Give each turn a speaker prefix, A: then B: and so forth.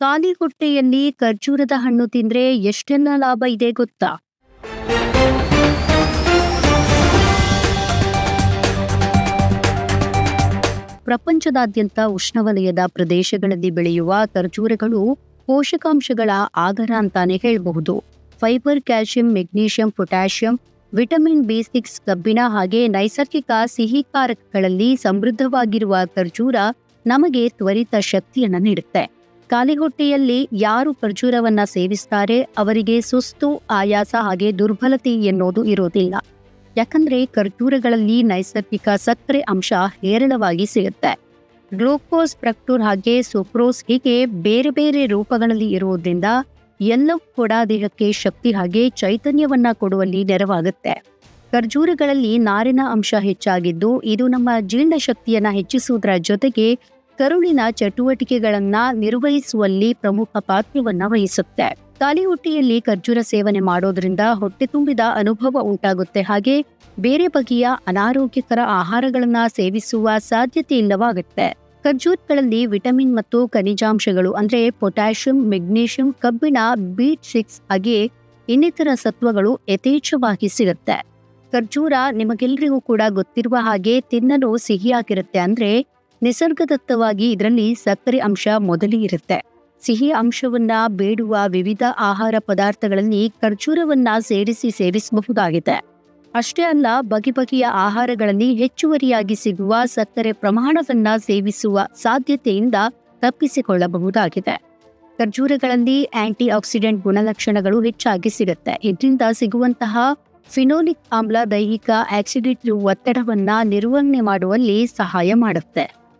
A: ಖಾಲಿ ಹೊಟ್ಟೆಯಲ್ಲಿ ಖರ್ಜೂರದ ಹಣ್ಣು ತಿಂದ್ರೆ ಎಷ್ಟೆಲ್ಲ ಲಾಭ ಇದೆ ಗೊತ್ತಾ? ಪ್ರಪಂಚದಾದ್ಯಂತ ಉಷ್ಣವಲಯದ ಪ್ರದೇಶಗಳಲ್ಲಿ ಬೆಳೆಯುವ ಖರ್ಜೂರಗಳು ಪೋಷಕಾಂಶಗಳ ಆಗರ ಅಂತಾನೆ ಹೇಳಬಹುದು. Fibre, calcium, magnesium, potassium, vitamin B six, ಕಬ್ಬಿಣ ಹಾಗೆ ನೈಸರ್ಗಿಕ ಸಿಹಿಕಾರಕಗಳಲ್ಲಿ ಸಮೃದ್ಧವಾಗಿರುವ ಖರ್ಜೂರ ನಮಗೆ ತ್ವರಿತ ಶಕ್ತಿಯನ್ನು ನೀಡುತ್ತೆ. ಖಾಲಿ ಹೊಟ್ಟೆಯಲ್ಲಿ ಯಾರು ಖರ್ಜೂರವನ್ನ ಸೇವಿಸ್ತಾರೆ ಅವರಿಗೆ ಸುಸ್ತು, ಆಯಾಸ ಹಾಗೆ ದುರ್ಬಲತೆ ಎನ್ನುವುದು ಇರೋದಿಲ್ಲ ಯಾಕಂದ್ರೆ ಖರ್ಜೂರಗಳಲ್ಲಿ ನೈಸರ್ಗಿಕ ಸಕ್ಕರೆ ಅಂಶ ಹೇರಳವಾಗಿ ಸಿಗುತ್ತೆ ಗ್ಲೂಕೋಸ್ ಪ್ರಕ್ಟೂರ್ ಹಾಗೆ ಸುಕ್ರೋಸ್ ಹೀಗೆ ಬೇರೆ ಬೇರೆ ರೂಪಗಳಲ್ಲಿ ಇರುವುದರಿಂದ ಎಲ್ಲವೂ ಕೂಡ ದೇಹಕ್ಕೆ ಶಕ್ತಿ ಹಾಗೆ ಚೈತನ್ಯವನ್ನ ಕೊಡುವಲ್ಲಿ ನೆರವಾಗುತ್ತೆ. ಖರ್ಜೂರಗಳಲ್ಲಿ ನಾರಿನ ಅಂಶ ಹೆಚ್ಚಾಗಿದ್ದು ಇದು ನಮ್ಮ ಜೀರ್ಣಶಕ್ತಿಯನ್ನ ಹೆಚ್ಚಿಸುವುದರ ಜೊತೆಗೆ ಕರುಳಿನ ಚಟುವಟಿಕೆಗಳನ್ನ ನಿರ್ವಹಿಸುವಲ್ಲಿ ಪ್ರಮುಖ ಪಾತ್ರವನ್ನ ವಹಿಸುತ್ತೆ. ಖಾಲಿ ಹೊಟ್ಟೆಯಲ್ಲಿ ಖರ್ಜೂರ ಸೇವನೆ ಮಾಡೋದ್ರಿಂದ ಹೊಟ್ಟೆ ತುಂಬಿದ ಅನುಭವ ಉಂಟಾಗುತ್ತೆ. ಹಾಗೆ ಬೇರೆ ಬಗೆಯ ಅನಾರೋಗ್ಯಕರ ಆಹಾರಗಳನ್ನ ಸೇವಿಸುವ ಸಾಧ್ಯತೆ ಇಲ್ಲವಾಗುತ್ತೆ. ಖರ್ಜೂರ್ಗಳಲ್ಲಿ ವಿಟಮಿನ್ ಮತ್ತು ಖನಿಜಾಂಶಗಳು ಅಂದ್ರೆ ಪೊಟ್ಯಾಷಿಯಂ, ಮೆಗ್ನೀಷಿಯಂ, ಕಬ್ಬಿಣ, ಬೀಟ್ ಸಿಕ್ಸ್ ಹಾಗೆ ಇನ್ನಿತರ ಸತ್ವಗಳು ಯಥೇಚ್ಛವಾಗಿ ಸಿಗುತ್ತೆ. ಖರ್ಜೂರ ನಿಮಗೆಲ್ಲರಿಗೂ ಕೂಡ ಗೊತ್ತಿರುವ ಹಾಗೆ ತಿನ್ನಲು ಸಿಹಿಯಾಗಿರುತ್ತೆ ಅಂದ್ರೆ ನಿಸರ್ಗದತ್ತವಾಗಿ ಇದರಲ್ಲಿ ಸಕ್ಕರೆ ಅಂಶ ಮೊದಲೇ ಇರುತ್ತೆ. ಸಿಹಿ ಅಂಶವನ್ನ ಬೇಡುವ ವಿವಿಧ ಆಹಾರ ಪದಾರ್ಥಗಳಲ್ಲಿ ಖರ್ಜೂರವನ್ನ ಸೇರಿಸಿ ಸೇವಿಸಬಹುದಾಗಿದೆ. ಅಷ್ಟೇ ಅಲ್ಲ, ಬಗೆ ಬಗೆಯ ಆಹಾರಗಳಲ್ಲಿ ಹೆಚ್ಚುವರಿಯಾಗಿ ಸಿಗುವ ಸಕ್ಕರೆ ಪ್ರಮಾಣವನ್ನ ಸೇವಿಸುವ ಸಾಧ್ಯತೆಯಿಂದ ತಪ್ಪಿಸಿಕೊಳ್ಳಬಹುದಾಗಿದೆ. ಖರ್ಜೂರಗಳಲ್ಲಿ ಆಂಟಿ ಆಕ್ಸಿಡೆಂಟ್ ಗುಣಲಕ್ಷಣಗಳು ಹೆಚ್ಚಾಗಿ ಸಿಗುತ್ತೆ. ಇದರಿಂದ ಸಿಗುವಂತಹ ಫಿನೋಲಿಕ್ ಆಮ್ಲ ದೈಹಿಕ ಆಕ್ಸಿಡೇಟಿವ್ ಒತ್ತಡವನ್ನ ನಿರ್ವಹಣೆ ಮಾಡುವಲ್ಲಿ ಸಹಾಯ ಮಾಡುತ್ತೆ.